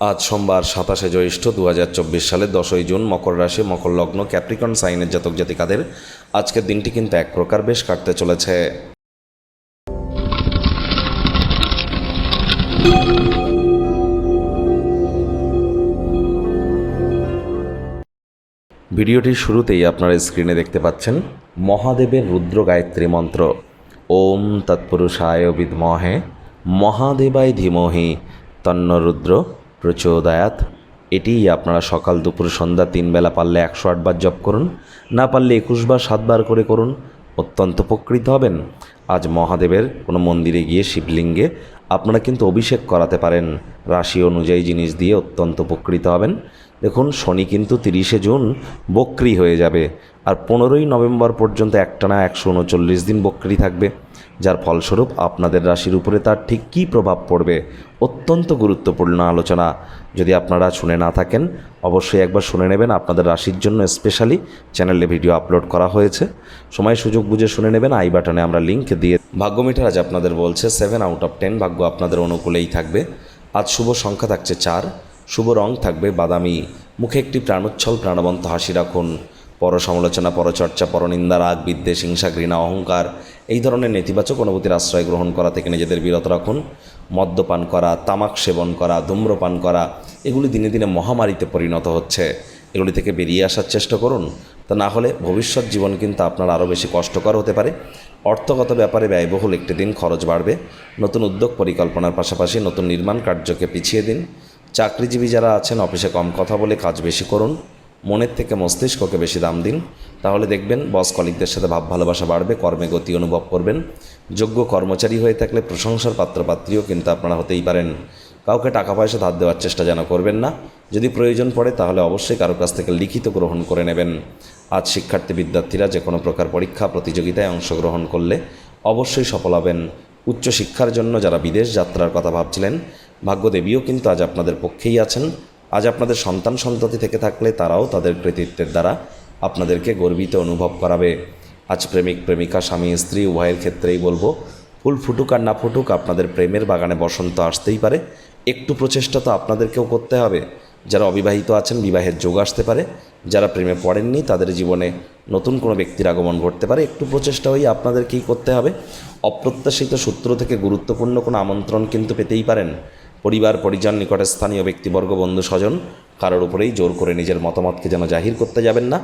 আজ সোমবার সাতাশে জ্যৈষ্ঠ দু হাজার চব্বিশ সালের দশই জুন মকর রাশি, মকর লগ্ন, ক্যাপ্রিকন সাইনের জাতক জাতিকাদের আজকের দিনটি কিন্তু এক প্রকার বেশ কাটতে চলেছে। ভিডিওটির শুরুতেই আপনারা স্ক্রিনে দেখতে পাচ্ছেন মহাদেবের রুদ্র গায়ত্রী মন্ত্র। ওম তৎপুরুষায় বিদ্মহে মহাদেবায় ধীমহি তন্ন রুদ্র প্রচোদয়াত। এটিই আপনারা সকাল, দুপুর, সন্ধ্যা, তিন বেলা পারলে একশো আটবার জপ করুন। না পারলে একুশ বার সাতবার করে করুন। অত্যন্ত উপকৃত হবেন। আজ মহাদেবের কোনো মন্দিরে গিয়ে শিবলিঙ্গে আপনারা কিন্তু অভিষেক করাতে পারেন। রাশি অনুযায়ী জিনিস দিয়ে অত্যন্ত উপকৃত হবেন। দেখুন, শনি কিন্তু তিরিশে জুন বক্রি হয়ে যাবে, আর পনেরোই নভেম্বর পর্যন্ত একটানা একশো উনচল্লিশ দিন বক্রি থাকবে, যার ফলস্বরূপ আপনাদের রাশির উপরে তার ঠিক কী প্রভাব পড়বে, অত্যন্ত গুরুত্বপূর্ণ আলোচনা। যদি আপনারা শুনে না থাকেন, অবশ্যই একবার শুনে নেবেন, আপনাদের রাশির জন্য স্পেশালি চ্যানেলে ভিডিও আপলোড করা হয়েছে। সময় সুযোগ বুঝে শুনে নেবেন, আই বাটনে আমরা লিঙ্ক দিয়ে ভাগ্য মিটার আজ আপনাদের বলছে সেভেন আউট অফ টেন ভাগ্য আপনাদের অনুকূলেই থাকবে। আজ শুভ সংখ্যা থাকছে চার শুভ রং থাকবে বাদামি। মুখে একটি প্রাণোচ্ছল প্রাণবন্ত হাসি রাখুন। পর সমালোচনা পরচর্চা, পরনিন্দা, রাগ, বিদ্বেষ, হিংসা, ঘৃণা, অহংকার, এই ধরনের নেতিবাচক অনুভূতির আশ্রয় গ্রহণ করা থেকে নিজেদের বিরত রাখুন। মদ্যপান করা, তামাক সেবন করা, ধূম্রপান করা, এগুলি দিনে দিনে মহামারীতে পরিণত হচ্ছে। এগুলি থেকে বেরিয়ে আসার চেষ্টা করুন। তা না হলে ভবিষ্যৎ জীবন কিন্তু আপনার আরও বেশি কষ্টকর হতে পারে। অর্থগত ব্যাপারে ব্যয়বহুল একটি দিন খরচ বাড়বে। নতুন উদ্যোগ পরিকল্পনার পাশাপাশি নতুন নির্মাণ কার্যকে পিছিয়ে দিন। চাকরিজীবী যারা আছেন, অফিসে কম কথা বলে কাজ বেশি করুন। মনের থেকে মস্তিষ্ককে বেশি দাম দিন। তাহলে দেখবেন বস কলিকদের সাথে ভাব ভালোবাসা বাড়বে, কর্মে গতি অনুভব করবেন। যোগ্য কর্মচারী হয়ে থাকলে প্রশংসার পাত্রপাত্রীও কিন্তু আপনারা হতেই পারেন। কাউকে টাকা পয়সা ধার দেওয়ার চেষ্টা যেন করবেন না। যদি প্রয়োজন পড়ে, তাহলে অবশ্যই কারও কাছ থেকে লিখিত গ্রহণ করে নেবেন। আজ শিক্ষার্থী বিদ্যার্থীরা যে কোনো প্রকার পরীক্ষা, প্রতিযোগিতায় অংশগ্রহণ করলে অবশ্যই সফল হবেন। উচ্চশিক্ষার জন্য যারা বিদেশ যাত্রার কথা ভাবছিলেন ভাগ্যদেবীও কিন্তু আজ আপনাদের পক্ষেই আছেন। আজ আপনাদের সন্তান সন্ততি থেকে থাকলে তারাও তাদের কৃতিত্বের দ্বারা আপনাদেরকে গর্বিত অনুভব করাবে। আজ প্রেমিক, প্রেমিকা, স্বামী, স্ত্রী, উভয়ের ক্ষেত্রেই বলব, ফুল ফুটুক আর না ফুটুক আপনাদের প্রেমের বাগানে বসন্ত আসতেই পারে। একটু প্রচেষ্টা তো আপনাদেরকেও করতে হবে। যারা অবিবাহিত আছেন, বিবাহের যোগ আসতে পারে। যারা প্রেমে পড়েননি, তাদের জীবনে নতুন কোনো ব্যক্তির আগমন ঘটতে পারে। একটু প্রচেষ্টা হয়ে আপনাদেরকেই করতে হবে। অপ্রত্যাশিত সূত্র থেকে গুরুত্বপূর্ণ কোনো আমন্ত্রণ কিন্তু পেতেই পারেন। পরিবার, পরিজন, নিকটে স্থানীয় ব্যক্তিবর্গ, বন্ধু, স্বজন কারোর উপরেই জোর করে নিজের মতামতকে যেন জাহির করতে যাবেন না।